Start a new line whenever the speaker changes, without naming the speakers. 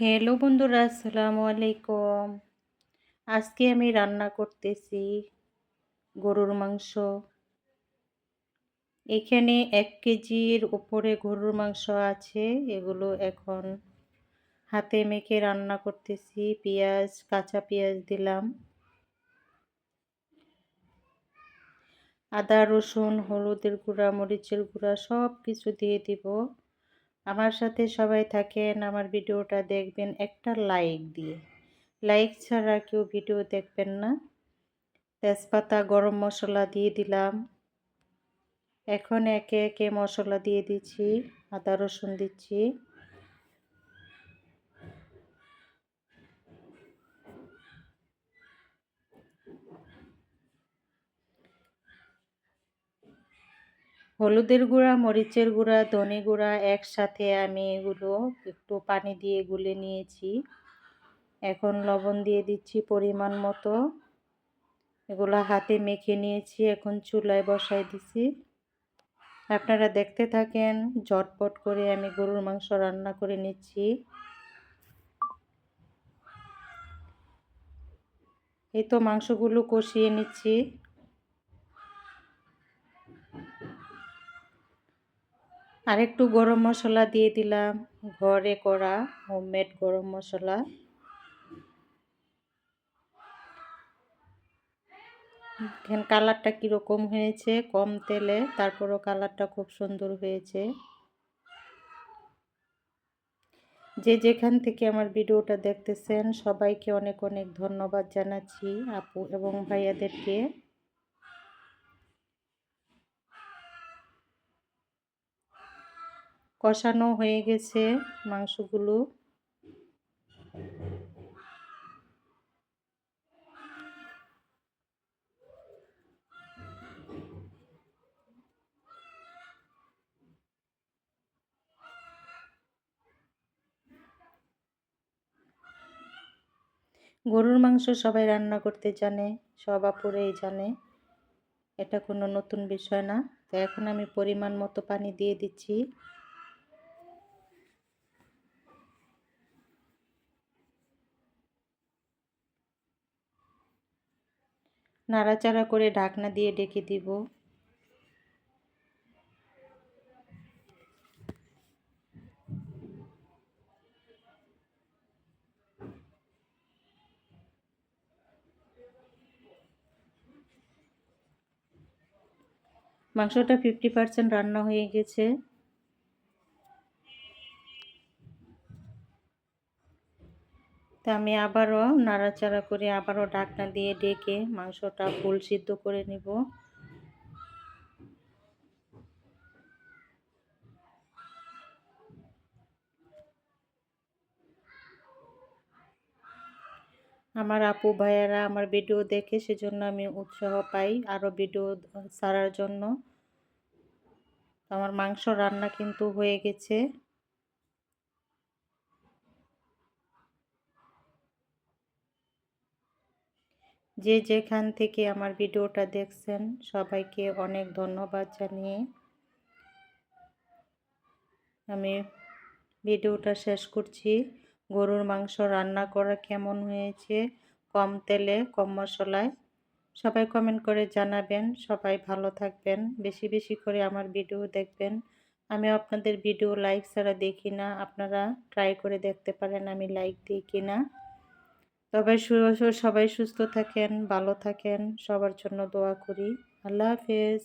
Hello বন্ধুরা, আসসালামু আলাইকুম। আজকে আমি রান্না করতেছি গরুর মাংস। এখানে এক কেজির উপরে গরুর মাংস আছে, এগুলো এখন হাতে মেখে রান্না করতেছি। পেঁয়াজ, কাঁচা পেঁয়াজ দিলাম। আদা, রসুন, হলুদের গুঁড়া, মরিচের গুঁড়া সব কিছু দিয়ে দিব। আমার সাথে সবাই থাকেন, আমার ভিডিওটা দেখবেন একটা লাইক দিয়ে। লাইক ছাড়া কেউ ভিডিও দেখবেন না। তেজপাতা, গরম মশলা দিয়ে দিলাম। এখন একে একে মশলা দিয়ে দিচ্ছি, আদা, রসুন দিচ্ছি। হলুদের গুঁড়া, মরিচের গুঁড়া, ধনে গুঁড়া একসাথে আমি এগুলো একটু পানি দিয়ে গুলে নিয়েছি। এখন লবণ দিয়ে দিচ্ছি পরিমাণ মতো। এগুলো হাতে মেখে নিয়েছি, এখন চুলায় বসাই দিছি। আপনারা দেখতে থাকেন, ঝটপট করে আমি গরুর মাংস রান্না করে নিচ্ছি। এই তো মাংসগুলো কষিয়ে নিচ্ছি। আরেকটু গরম মশলা দিয়ে দিলাম। ঘরে করা হোমমেড গরম মশলা। এখানে কালারটা কীরকম হয়েছে, কম তেলে। তারপরও কালারটা খুব সুন্দর হয়েছে। যে যেখান থেকে আমার ভিডিওটা দেখতেছেন, সবাইকে অনেক অনেক ধন্যবাদ জানাচ্ছি আপু এবং ভাইয়াদেরকে। কষানো হয়ে গেছে মাংসগুলো। গরুর মাংস সবাই রান্না করতে জানে, সব আপুরেই জানে। এটা কোনো নতুন বিষয় না। তো এখন আমি পরিমাণ মতো পানি দিয়ে দিচ্ছি। নাড়াচাড়া করে ঢাকনা দিয়ে ডেকে দিব। মাংসটা ফিফটি পারসেন্ট রান্না হয়ে গেছে। তা আমি আবারও নাড়াচাড়া করে আবারও ঢাকনা দিয়ে ডেকে মাংসটা ফুল সিদ্ধ করে নিব। আমার আপু, ভাইয়ারা আমার ভিডিও দেখে সেজন্য আমি উৎসাহ পাই আরও ভিডিও ছাড়ার জন্য। আমার মাংস রান্না কিন্তু হয়ে গেছে। যে যেখান থেকে আমার ভিডিওটা দেখছেন, সবাইকে অনেক ধন্যবাদ জানিয়ে আমি ভিডিওটা শেষ করছি। গরুর মাংস রান্না করা কেমন হয়েছে? কম তেলে, কম মশলায়? সবাই কমেন্ট করে জানাবেন। সবাই ভালো থাকবেন। বেশি বেশি করে আমার ভিডিও দেখবেন। আমি আপনাদের ভিডিও লাইক ছাড়া দেখি না। আপনারা ট্রাই করে দেখতে পারেন আমি লাইক দিই কি না তবে সবাই সুস্থ থাকেন ভালো থাকেন সবার জন্য দোয়া করি। আল্লাহ হাফেজ।